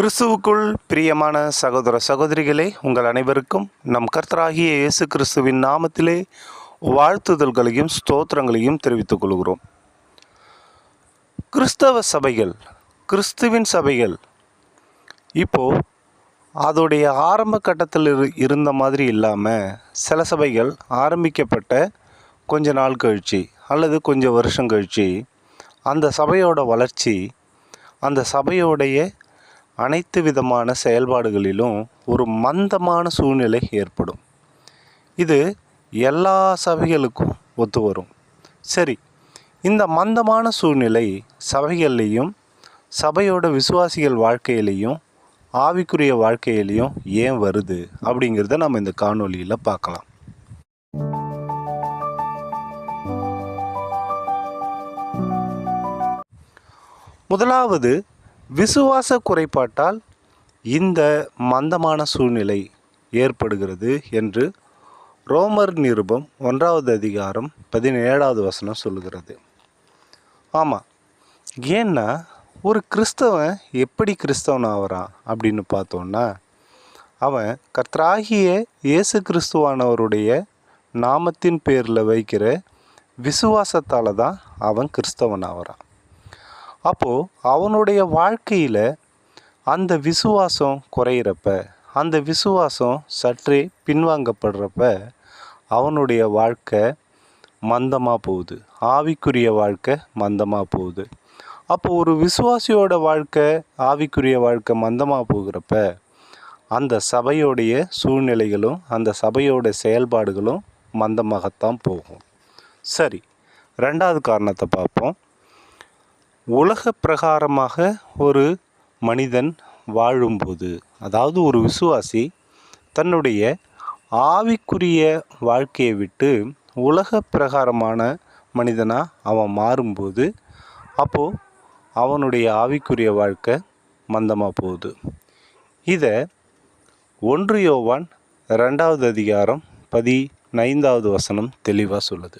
கிறிஸ்துவுக்குள் பிரியமான சகோதர சகோதரிகளே உங்கள் அனைவருக்கும் நம் கர்த்தராகிய இயேசு கிறிஸ்துவின் நாமத்திலே வாழ்த்துதல்களையும் ஸ்தோத்திரங்களையும் தெரிவித்துக் கொள்கிறோம். கிறிஸ்தவ சபைகள் கிறிஸ்துவின் சபைகள் இப்போ அதோடைய ஆரம்ப கட்டத்தில் இரு இருந்த மாதிரி இல்லாமல் சில சபைகள் ஆரம்பிக்கப்பட்ட கொஞ்ச நாள் கழித்து அல்லது கொஞ்சம் வருஷம் கழிச்சு அந்த சபையோட வளர்ச்சி அந்த சபையோடைய அனைத்து விதமான செயல்பாடுகளிலும் ஒரு மந்தமான சூழ்நிலை ஏற்படும். இது எல்லா சபைகளுக்கும் ஒத்து வரும் சரி இந்த மந்தமான சூழ்நிலை சபைகள்லேயும் சபையோட விசுவாசிகள் வாழ்க்கையிலையும் ஆவிக்குரிய வாழ்க்கையிலையும் ஏன் வருது அப்படிங்கிறத நம்ம இந்த காணொளியில் பார்க்கலாம். முதலாவது விசுவாச குறைபாட்டால் இந்த மந்தமான சூழ்நிலை ஏற்படுகிறது என்று ரோமர் நிருபம் ஒன்றாவது அதிகாரம் பதினேழாவது வசனம் சொல்லுகிறது. ஆமாம் ஏன்னா ஒரு கிறிஸ்தவன் எப்படி கிறிஸ்தவன் ஆகிறான் அப்படின்னு பார்த்தோன்னா அவன் கர்த்தராகிய இயேசு கிறிஸ்துவானவருடைய நாமத்தின் பேரில் வைக்கிற விசுவாசத்தால் தான் அவன் கிறிஸ்தவன் ஆகிறான் அப்போது அவனுடைய வாழ்க்கையில் அந்த விசுவாசம் குறையிறப்ப அந்த விசுவாசம் சற்றே பின்வாங்கப்படுறப்ப அவனுடைய வாழ்க்கை மந்தமாக போகுது. ஆவிக்குரிய வாழ்க்கை மந்தமாக போகுது. அப்போ ஒரு விசுவாசியோட வாழ்க்கை ஆவிக்குரிய வாழ்க்கை மந்தமாக போகிறப்ப அந்த சபையோடைய சூழ்நிலைகளும் அந்த சபையோட செயல்பாடுகளும் மந்தமாகத்தான் போகும். சரி ரெண்டாவது காரணத்தை பார்ப்போம். உலக பிரகாரமாக ஒரு மனிதன் வாழும்போது அதாவது ஒரு விசுவாசி தன்னுடைய ஆவிக்குரிய வாழ்க்கையை விட்டு உலக பிரகாரமான மனிதனாக அவன் மாறும்போது அப்போது அவனுடைய ஆவிக்குரிய வாழ்க்கை மந்தமாக போகுது. இதை ஒன்று யோவான் ரெண்டாவது அதிகாரம் பதினைந்தாவது வசனம் தெளிவாக சொல்லுது.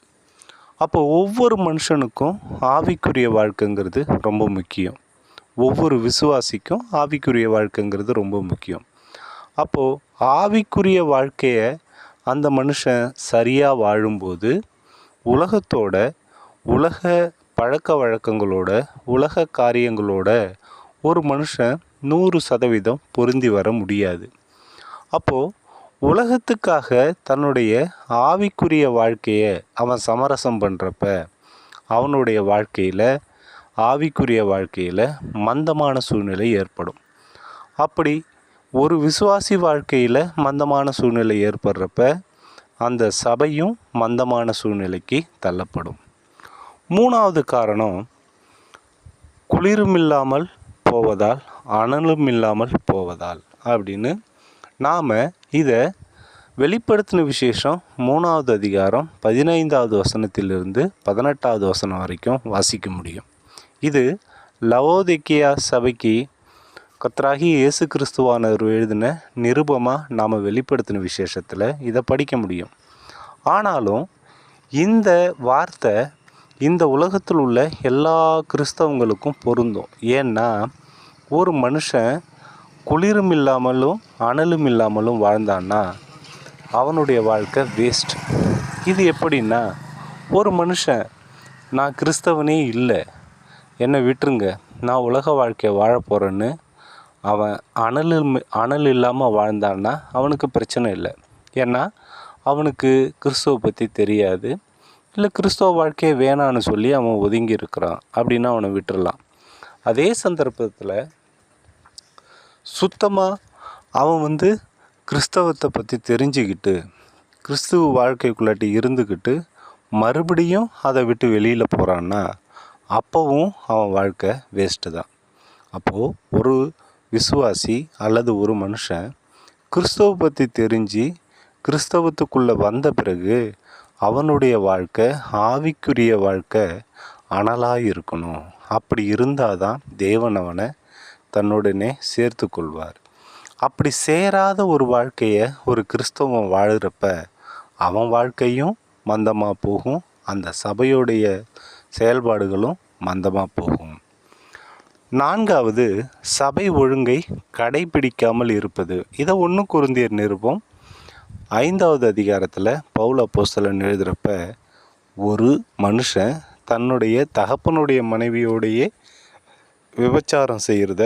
அப்போ ஒவ்வொரு மனுஷனுக்கும் ஆவிக்குரிய வாழ்க்கைங்கிறது ரொம்ப முக்கியம். ஒவ்வொரு விசுவாசிக்கும் ஆவிக்குரிய வாழ்க்கைங்கிறது ரொம்ப முக்கியம். அப்போது ஆவிக்குரிய வாழ்க்கையை அந்த மனுஷன் சரியாக வாழும்போது உலகத்தோட உலக பழக்க வழக்கங்களோட உலக காரியங்களோட ஒரு மனுஷன் நூறு சதவீதம் பொருந்தி வர முடியாது. அப்போது உலகத்துக்காக தன்னுடைய ஆவிக்குரிய வாழ்க்கையை அவன் சமரசம் பண்ணுறப்ப அவனுடைய வாழ்க்கையில் ஆவிக்குரிய வாழ்க்கையில் மந்தமான சூழ்நிலை ஏற்படும். அப்படி ஒரு விசுவாசி வாழ்க்கையில் மந்தமான சூழ்நிலை ஏற்படுறப்ப அந்த சபையும் மந்தமான சூழ்நிலைக்கு தள்ளப்படும். மூணாவது காரணம் குளிரும் இல்லாமல் போவதால் அனலும் இல்லாமல் போவதால் அப்படின்னு நாம் இதை வெளிப்படுத்தின விசேஷம் மூணாவது அதிகாரம் பதினைந்தாவது வசனத்திலிருந்து பதினெட்டாவது வசனம் வரைக்கும் வாசிக்க முடியும். இது லவோதிக்கியா சபைக்கு கத்ராகி இயேசு கிறிஸ்துவானவர் எழுதின நிருபமாக நாம் வெளிப்படுத்தின விசேஷத்தில் இதை படிக்க முடியும். ஆனாலும் இந்த வார்த்தை இந்த உலகத்தில் உள்ள எல்லா கிறிஸ்தவங்களுக்கும் பொருந்தும். ஏன்னா ஒரு மனுஷன் குளிரும் இல்லாமலும் அனலும் இல்லாமலும் வாழ்ந்தான்னா அவனுடைய வாழ்க்கை வேஸ்ட் இது எப்படின்னா ஒரு மனுஷன் நான் கிறிஸ்தவனே இல்லை என்னை விட்டுருங்க நான் உலக வாழ்க்கையை வாழ போகிறேன்னு அவன் அனல் அனல் இல்லாமல் வாழ்ந்தான்னா அவனுக்கு பிரச்சனை இல்லை. ஏன்னா அவனுக்கு கிறிஸ்துவ பற்றி தெரியாது. இல்லை கிறிஸ்தவ வாழ்க்கையை வேணான்னு சொல்லி அவன் ஒதுங்கி இருக்கிறான் அப்படின்னா அவனை விட்டுடலாம் அதே சந்தர்ப்பத்தில் சுத்தமாக அவன் வந்து கிறிஸ்தவத்தை பற்றி தெரிஞ்சுக்கிட்டு கிறிஸ்துவ வாழ்க்கைக்குள்ளாட்டி இருந்துக்கிட்டு மறுபடியும் அதை விட்டு வெளியில் போகிறான்னா அப்போவும் அவன் வாழ்க்கை வேஸ்ட்டு தான். அப்போது ஒரு விசுவாசி அல்லது ஒரு மனுஷன் கிறிஸ்தவ பற்றி தெரிஞ்சு கிறிஸ்தவத்துக்குள்ளே வந்த பிறகு அவனுடைய வாழ்க்கை ஆவிக்குரிய வாழ்க்கை அனலாக இருக்கணும். அப்படி இருந்தால் தான் தேவன் அவனை தன்னுடனே சேர்த்து கொள்வார் அப்படி சேராத ஒரு வாழ்க்கையை ஒரு கிறிஸ்தவன் வாழ்கிறப்ப அவன் வாழ்க்கையும் மந்தமாக போகும் அந்த சபையுடைய செயல்பாடுகளும் மந்தமாக போகும். நான்காவது சபை ஒழுங்கை கடைபிடிக்காமல் இருப்பது. இதை ஒன்று குருந்தியர் நிருபம் ஐந்தாவது அதிகாரத்தில் பவுல் போஸ்தலன் எழுதுகிறப்ப ஒரு மனுஷன் தன்னுடைய தகப்பனுடைய மனைவியோடையே விபச்சாரம் செய்கிறத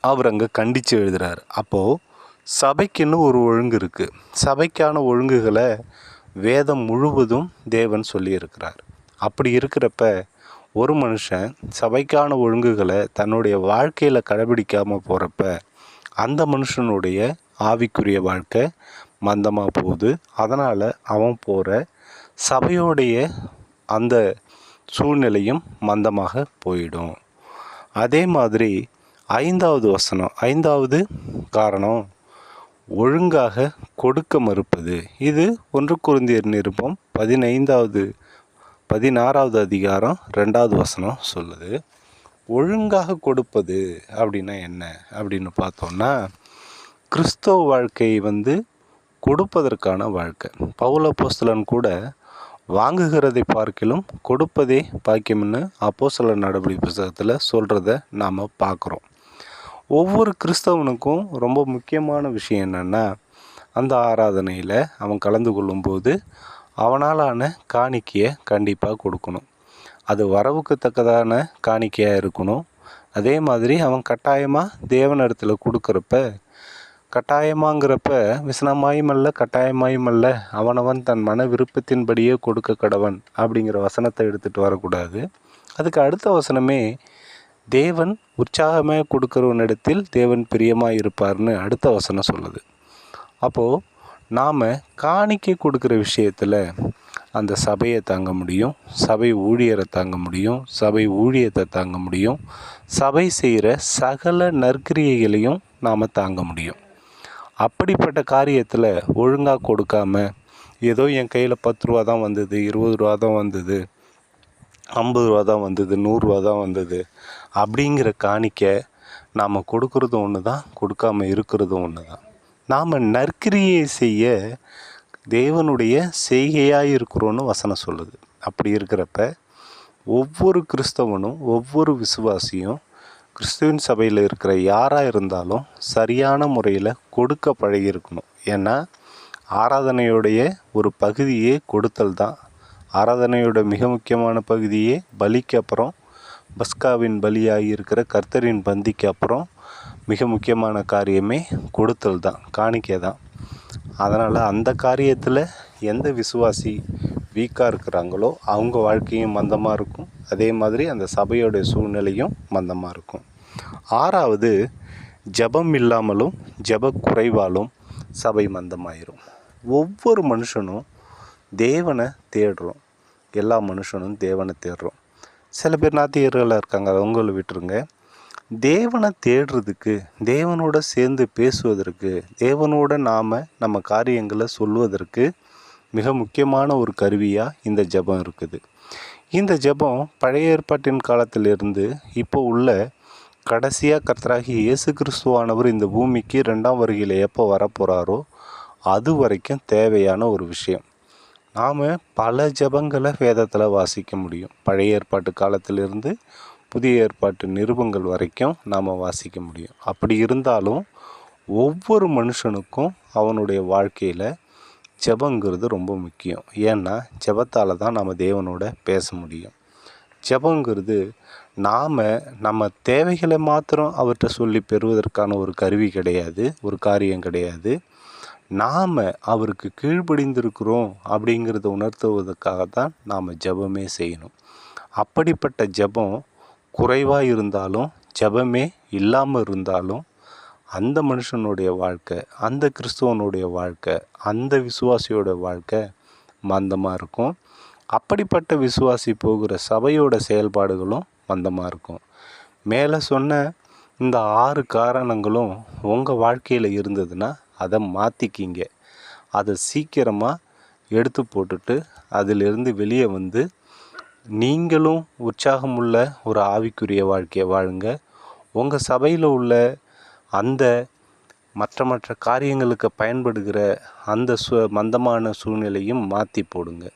அவர் அங்கே கண்டித்து எழுதுகிறார் அப்போது சபைக்குன்னு ஒரு ஒழுங்கு இருக்குது சபைக்கான ஒழுங்குகளை வேதம் முழுவதும் தேவன் சொல்லியிருக்கிறார். அப்படி இருக்கிறப்ப ஒரு மனுஷன் சபைக்கான ஒழுங்குகளை தன்னுடைய வாழ்க்கையில் கடைபிடிக்காமல் போகிறப்ப அந்த மனுஷனுடைய ஆவிக்குரிய வாழ்க்கை மந்தமாக போகுது. அதனால் அவன் போகிற சபையோடைய அந்த சூழ்நிலையும் மந்தமாக போயிடும். அதே மாதிரி ஐந்தாவது வசனம் ஐந்தாவது காரணம் ஒழுங்காக கொடுக்க மறுப்பது. இது ஒன்று குருந்தியர் நிருபம் பதினைந்தாவது பதினாறாவது அதிகாரம் ரெண்டாவது வசனம் சொல்லுது. ஒழுங்காக கொடுப்பது அப்படின்னா என்ன அப்படின்னு பார்த்தோன்னா கிறிஸ்தவ வாழ்க்கை வந்து கொடுப்பதற்கான வாழ்க்கை. பவுல போஸ்தலன் கூட வாங்குகிறதை பார்க்கிலும் கொடுப்பதே பாக்கியம்னு அப்போஸ்தல நடவடி புஸ்தகத்தில் சொல்கிறத நாம் பார்க்குறோம். ஒவ்வொரு கிறிஸ்தவனுக்கும் ரொம்ப முக்கியமான விஷயம் என்னென்னா அந்த ஆராதனையில் அவன் கலந்து கொள்ளும்போது அவனாலான காணிக்கையை கண்டிப்பாக கொடுக்கணும். அது வரவுக்கு தக்கதான காணிக்கையாக இருக்கணும். அதே மாதிரி அவன் கட்டாயமாக தேவனிடத்தில் கொடுக்குறப்ப கட்டாயமாங்கிறப்ப விசனமாயும் அல்ல கட்டாயமாயும் அல்ல அவனவன் தன் மன விருப்பத்தின்படியே கொடுக்க கடவன் அப்படிங்கிற வசனத்தை எடுத்துகிட்டு வரக்கூடாது. அதுக்கு அடுத்த வசனமே தேவன் உற்சாகமாக கொடுக்குறவனிடத்தில் தேவன் பிரியமாக இருப்பார்னு அடுத்த வசனம் சொல்லுது. அப்போது நாம் காணிக்கை கொடுக்குற விஷயத்தில் அந்த சபையை தாங்க முடியும் சபை ஊழியரை தாங்க முடியும் சபை ஊழியத்தை தாங்க முடியும் சபை செய்கிற சகல நற்கிரியைகளையும் நாம் தாங்க முடியும். அப்படிப்பட்ட காரியத்தில் ஒழுங்காக கொடுக்காம ஏதோ என் கையில் பத்து ரூபா தான் வந்தது இருபது ரூபா தான் வந்தது ஐம்பது ரூபா தான் வந்தது நூறுரூவா தான் வந்தது அப்படிங்கிற காணிக்க நாம் கொடுக்கறது ஒன்று தான் கொடுக்காம இருக்கிறதும் ஒன்று தான் நாம் நற்கிரியை செய்ய தேவனுடைய செய்கையாக இருக்கிறோன்னு வசனம் சொல்லுது. அப்படி இருக்கிறப்ப ஒவ்வொரு கிறிஸ்தவனும் ஒவ்வொரு விசுவாசியும் கிறிஸ்துவின் சபையில் இருக்கிற யாராக இருந்தாலும் சரியான முறையில் கொடுக்க பழகியிருக்கணும். ஏன்னா ஆராதனையுடைய ஒரு பகுதியே கொடுத்தல் தான். ஆராதனையோட மிக முக்கியமான பகுதியே பலிக்கு அப்புறம் பஸ்காவின் பலியாகி இருக்கிற கர்த்தரின் பந்திக்கு அப்புறம் மிக முக்கியமான காரியமே கொடுத்தல் தான் காணிக்கை தான். அதனால் அந்த காரியத்தில் எந்த விசுவாசி வீக்காக இருக்கிறாங்களோ அவங்க வாழ்க்கையும் மந்தமாக இருக்கும். அதே மாதிரி அந்த சபையோடைய சூழ்நிலையும் மந்தமாக இருக்கும் ஆறாவது ஜெபம் இல்லாமலும் ஜெப குறைவாலும் சபை மந்தமாயிரும். ஒவ்வொரு மனுஷனும் தேவனை தேடுறோம். எல்லா மனுஷனும் தேவனை தேடுறோம். சில பேர் நாத்திகர்களாக இருக்காங்க அவங்கள விட்டுருங்க. தேவனை தேடுறதுக்கு தேவனோட சேர்ந்து பேசுவதற்கு தேவனோட நாம் நம்ம காரியங்களை சொல்வதற்கு மிக முக்கியமான ஒரு கருவியாக இந்த ஜெபம் இருக்குது. இந்த ஜெபம் பழைய ஏற்பாட்டின் காலத்திலிருந்து இப்போ உள்ள கடைசியாக கர்த்தராகி இயேசு கிறிஸ்துவானவர் இந்த பூமிக்கு ரெண்டாம் வருகையில் எப்போ வரப்போகிறாரோ அது வரைக்கும் தேவையான ஒரு விஷயம். நாம் பல ஜெபங்களை வேதத்தில் வாசிக்க முடியும். பழைய ஏற்பாட்டு காலத்திலிருந்து புதிய ஏற்பாட்டு நிருபங்கள் வரைக்கும் நாம் வாசிக்க முடியும். அப்படி இருந்தாலும் ஒவ்வொரு மனுஷனுக்கும் அவனுடைய வாழ்க்கையில் ஜெபங்கிறது ரொம்ப முக்கியம். ஏன்னா ஜெபத்தால் தான் நம்ம தேவனோட பேச முடியும். ஜபங்கிறது நாம் நம்ம தேவைகளை மாத்திரம் அவர்கிட்ட சொல்லி பெறுவதற்கான ஒரு கருவி கிடையாது ஒரு காரியம் கிடையாது. நாம் அவருக்கு கீழ்ப்படிந்திருக்கிறோம் அப்படிங்கிறத உணர்த்துவதற்காக தான் நாம் ஜெபமே செய்யணும். அப்படிப்பட்ட ஜெபம் குறைவாக இருந்தாலும் ஜெபமே இல்லாமல் இருந்தாலும் அந்த மனுஷனுடைய வாழ்க்கை அந்த கிறிஸ்துவனுடைய வாழ்க்கை அந்த விசுவாசியோட வாழ்க்கை மந்தமாக இருக்கும். அப்படிப்பட்ட விசுவாசி போகிற சபையோட செயல்பாடுகளும் மந்தமாக இருக்கும். மேலே சொன்ன இந்த ஆறு காரணங்களும் உங்கள் வாழ்க்கையில் இருந்ததுன்னா அதை மாற்றிக்கிங்க அதை சீக்கிரமாக எடுத்து போட்டுட்டு அதிலிருந்து வெளியே வந்து நீங்களும் உற்சாகமுள்ள ஒரு ஆவிக்குரிய வாழ்க்கையை வாழுங்க. உங்கள் சபையில் உள்ள அந்த மற்ற மற்ற காரியங்களுக்கு பயன்படுகிற அந்த சு மந்தமான சூழ்நிலையும் மாற்றி போடுங்க.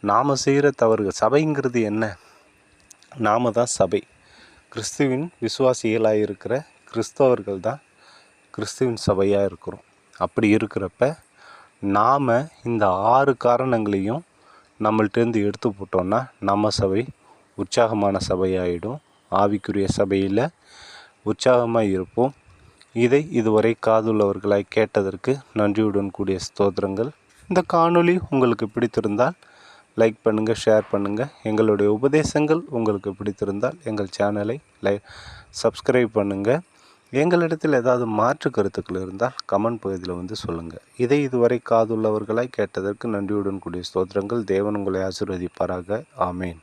நாம் செய்கிற தவறுகள் சபைங்கிறது என்ன? நாம தான் சபை. கிறிஸ்துவின் விசுவாசிகளாக இருக்கிற கிறிஸ்தவர்கள் தான் கிறிஸ்துவின் சபையாக இருக்கிறோம். அப்படி இருக்கிறப்ப நாம் இந்த ஆறு காரணங்களையும் நம்மள்ட்டேருந்து எடுத்து போட்டோன்னா நம்ம சபை உற்சாகமான சபையாயிடும். ஆவிக்குரிய சபையில் உற்சாகமாக இருப்போம். இதை இதுவரை காதுள்ளவர்களாய் கேட்டதற்கு நன்றியுடன் கூடிய ஸ்தோத்திரங்கள். இந்த காணொளி உங்களுக்கு பிடித்திருந்தால் லைக் பண்ணுங்கள் ஷேர் பண்ணுங்கள் எங்களுடைய உபதேசங்கள் உங்களுக்கு பிடித்திருந்தால் எங்கள் சேனலை லை சப்ஸ்கிரைப் பண்ணுங்கள் எங்களிடத்தில் ஏதாவது மாற்று கருத்துக்கள் இருந்தால் கமெண்ட் பகுதியில் வந்து சொல்லுங்கள் இதை இதுவரை காதுள்ளவர்களாய் கேட்டதற்கு நன்றியுடன் கூடிய ஸ்தோத்திரங்கள். தேவன் உங்களை ஆசீர்வதிப்பாராக. ஆமேன்.